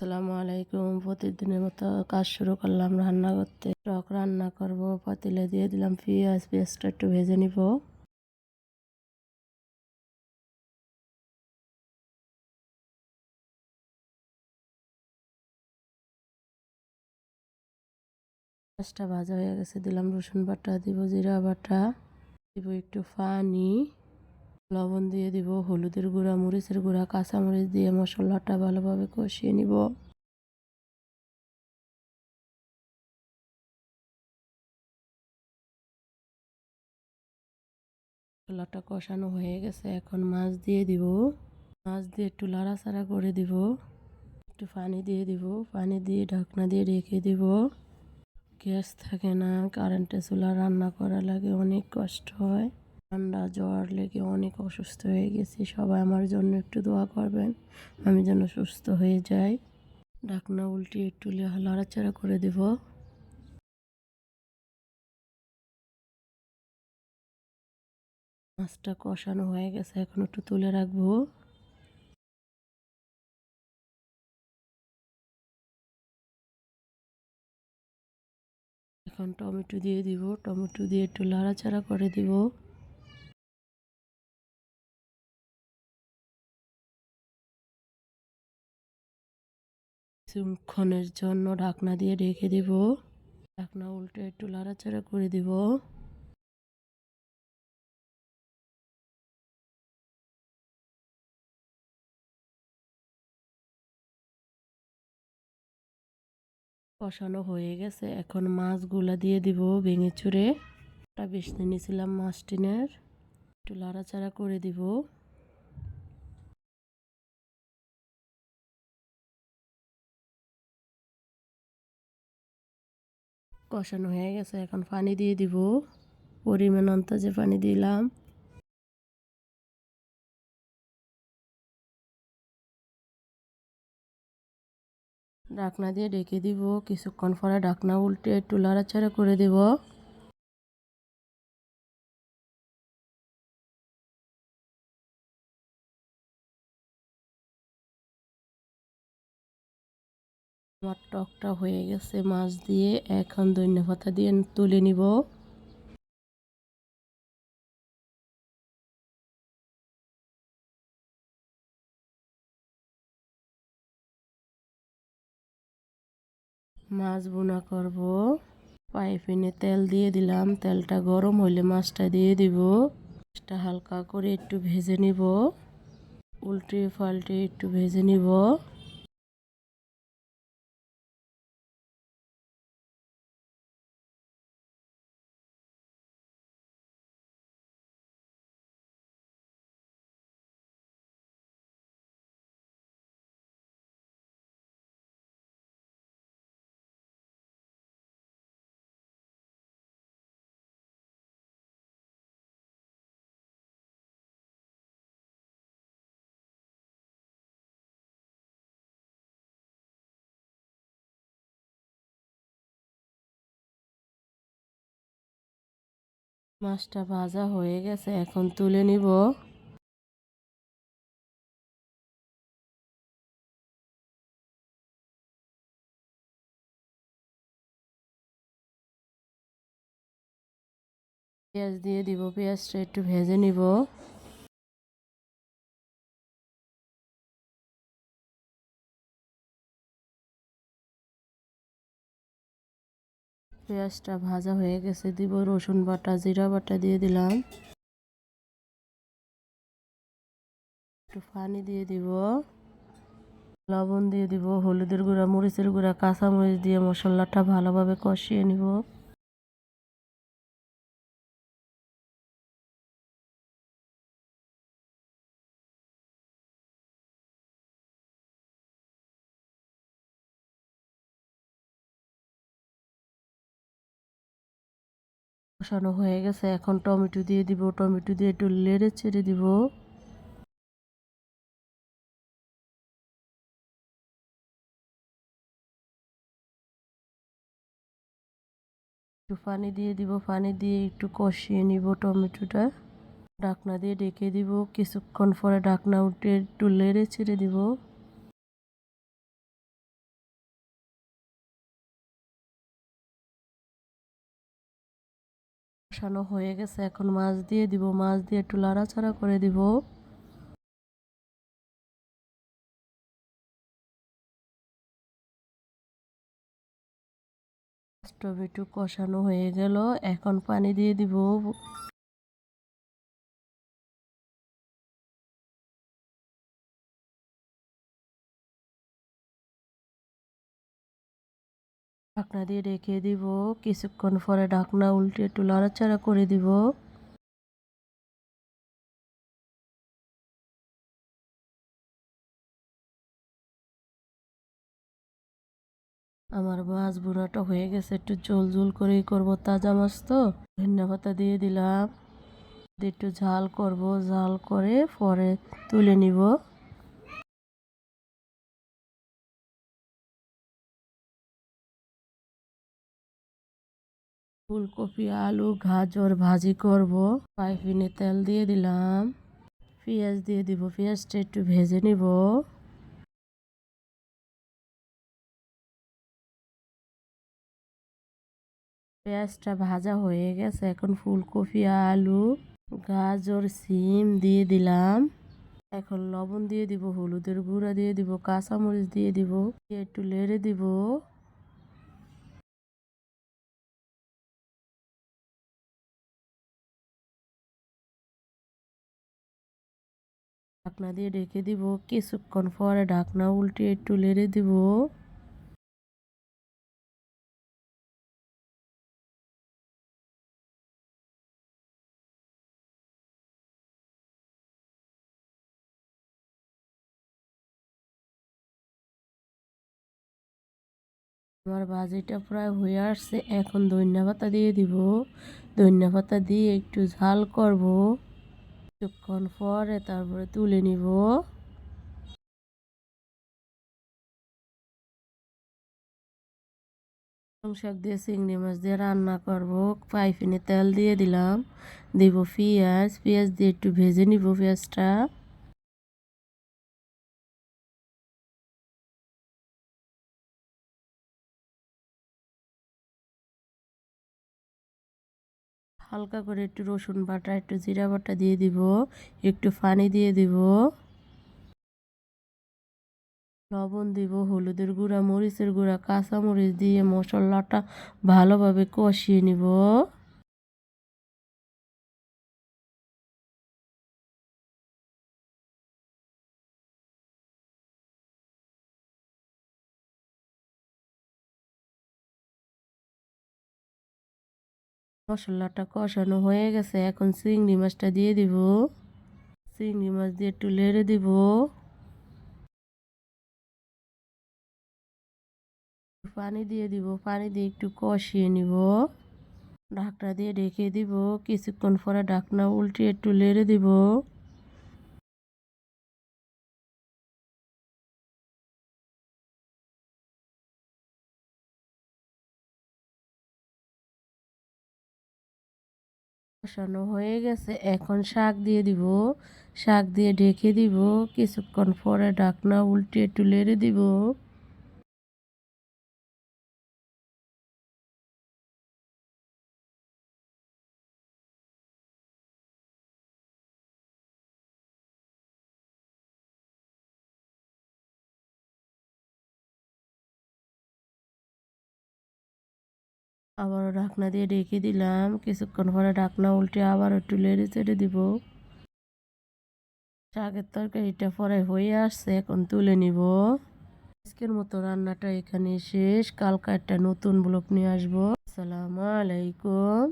আসসালামু আলাইকুম। প্রতিদিনের মতো কাজ শুরু করলাম রান্না করতে। টক রান্না করব, পাতিলে দিয়ে দিলাম পেঁয়াজ। পেঁয়াজটা একটু ভেজে নিব। পেঁয়াজটা ভাজা হয়ে গেছে, দিলাম রসুন বাটা, দিব জিরা বাটা, দিব একটু পানি। লবণ দিয়ে দিব, হলুদের গুঁড়া, মরিচের গুঁড়া, কাঁচামরিচ দিয়ে মশলাটা ভালোভাবে কষিয়ে নিব। মশলাটা কষানো হয়ে গেছে, এখন মাছ দিয়ে দিব। মাছ দিয়ে একটু লাড়াচাড়া করে দিব। একটু পানি দিয়ে দিব, পানি দিয়ে ঢাকনা দিয়ে রেখে দিব। গ্যাস থাকে না কারেন্টে চুলা রান্না করা লাগে, অনেক কষ্ট হয়। ঠান্ডা জ্বর লেগে অনেক অসুস্থ হয়ে গেছি। সবাই আমার জন্য একটু দোয়া করবেন, আমি যেন সুস্থ হয়ে যাই। ডাকনা উল্টিয়ে একটু লাড়াচাড়া করে দেব। মাছটা কষানো হয়ে গেছে, এখন একটু তুলে রাখব। এখন টমেটো দিয়ে দিব, টমেটো দিয়ে একটু লাড়াচাড়া করে দিব। কিছুক্ষণের জন্য ঢাকনা দিয়ে রেখে দিব। ঢাকনা উল্টে একটু লাড়াচাড়া করে দিব। কষানো হয়ে গেছে। এখন মাছগুলা দিয়ে দিব ভেঙে চুরে। একটা বেশি নিয়েছিলাম মাছ টিনের। একটু লাড়াচাড়া করে দিব। কষানো হয়ে গেছে, এখন পানি দিয়ে দিব। পরিমাণ অন্তাজে পানি দিলাম। ঢাকনা দিয়ে ঢেকে দিব, কিছুক্ষণ পরে ঢাকনা উল্টে একটু আচারে করে দেব। আমার টকটা হয়ে গেছে, মাছ দিয়ে এখন ধন্য পাতা দিয়ে তুলে নিব। মাছ বোনা করব। পাইপিনে তেল দিয়ে দিলাম, তেলটা গরম হইলে মাছটা দিয়ে দিব। মাছটা হালকা করে একটু ভেজে নিব। উল্টে পাল্টে একটু ভেজে নিব। মাছটা ভাজা হয়ে গেছে এখন তুলে নিব। পেঁয়াজ দিয়ে দিব পেঁয়াজটা একটু ভেজে নিব। পেঁয়াজটা ভাজা হয়ে গেছে, দিব রসুন বাটা, জিরা বাটা দিয়ে দিলাম। একটু পানি দিয়ে দিব। লবণ দিয়ে দিব, হলুদের গুঁড়া, মরিচের গুঁড়া, কাঁচামরিচ দিয়ে মশলাটা ভালোভাবে কষিয়ে নিব। কষানো হয়ে গেছে। এখন টমেটো দিয়ে দিব। টমেটো দিয়ে একটু লেড়ে ছেড়ে দিব। একটু পানি দিয়ে দিব। পানি দিয়ে একটু কষিয়ে নিব টমেটোটা। ঢাকনা দিয়ে ডেকে দিব। কিছুক্ষণ পরে ঢাকনা উঠে একটু লেড়ে ছেড়ে দিব। কষানো হয়ে গেছে, এখন মাছ দিয়ে দিব, মাছ দিয়ে একটু লাড়াচাড়া করে দিব। টমেটো কষানো হয়ে গেল, এখন পানি দিয়ে দিব। ঢাকনা দিয়ে রেখে দিব। কিছুক্ষণ পরে ঢাকনা উল্টে একটু লাড়াচাড়া করে দিব। আমার মাছ বুড়াটা হয়ে গেছে, একটু জল জল করেই করব। তাজা মাছ তো ধন্যবাদ দিয়ে দিলাম। একটু ঝাল করব, ঝাল করে পরে তুলে নিব। ফুলকপি, আলু, গাজর ভাজি করব। পাইপিনে তেল দিয়ে দিলাম। পেঁয়াজ দিয়ে দিব। পেঁয়াজটা একটু ভেজে নিব। পেঁয়াজটা ভাজা হয়ে গেছে। এখন ফুলকপি, আলু, গাজর, সিম দিয়ে দিলাম। এখন লবণ দিয়ে দিব, হলুদের গুঁড়া দিয়ে দিব, কাঁচামরিচ দিয়ে দিব। একটু লেড়ে দিব। ঢাকনা দিয়ে ঢেকে দিব, কিছুক্ষণ পরে ঢাকনা উল্টে একটু লেড়ে দিব। আমার ভাজিটা প্রায় হয়ে আসছে, এখন ধনিয়া পাতা দিয়ে দিব। ধনিয়া পাতা দিয়ে একটু ঝাল করব। কিছুক্ষণ পরে তারপরে তুলে নিব। শাক দিয়ে চিংড়ি মাছ দিয়ে রান্না করব। পাইপিনে তেল দিয়ে দিলাম। দিব পেঁয়াজ পেঁয়াজ দিয়ে একটু ভেজে নিব পেঁয়াজটা। হালকা করে একটু রসুন বাটা, একটু জিরা বাটা দিয়ে দিব, একটু পানি দিয়ে দিব। লবণ দিব, হলুদের গুঁড়া, মরিচের গুঁড়া, কাঁচামরিচ দিয়ে মশলাটা ভালোভাবে কষিয়ে নিব। মশলাটা কষানো হয়ে গেছে, এখন চিংড়ি মাছটা দিয়ে দিব। চিংড়ি মাছ দিয়ে একটু লেড়ে দিব। পানি দিয়ে দিব, পানি দিয়ে একটু কষিয়ে নিব। ঢাকটা দিয়ে ঢেকে দিব, কিছুক্ষণ পরে ঢাকনা উল্টে একটু লেড়ে দিব। কষানো হয়ে গেছে। এখন শাক দিয়ে দিব। শাক দিয়ে ঢেকে দিব। কিছুক্ষণ পরে ঢাকনা উল্টে একটু দিব। আবারও ঢাকনা দিয়ে ঢেকে দিলাম। কিছুক্ষণ পরে ঢাকনা উল্টে আবার একটু লেড়ে চেড়ে দিব। শাকের তরকারিটা পরে হয়ে আসছে, এখন তুলে নিব। আজকের মতো রান্নাটা এখানে শেষ। কালকা একটা নতুন ব্লক নিয়ে আসব। আসসালামু আলাইকুম।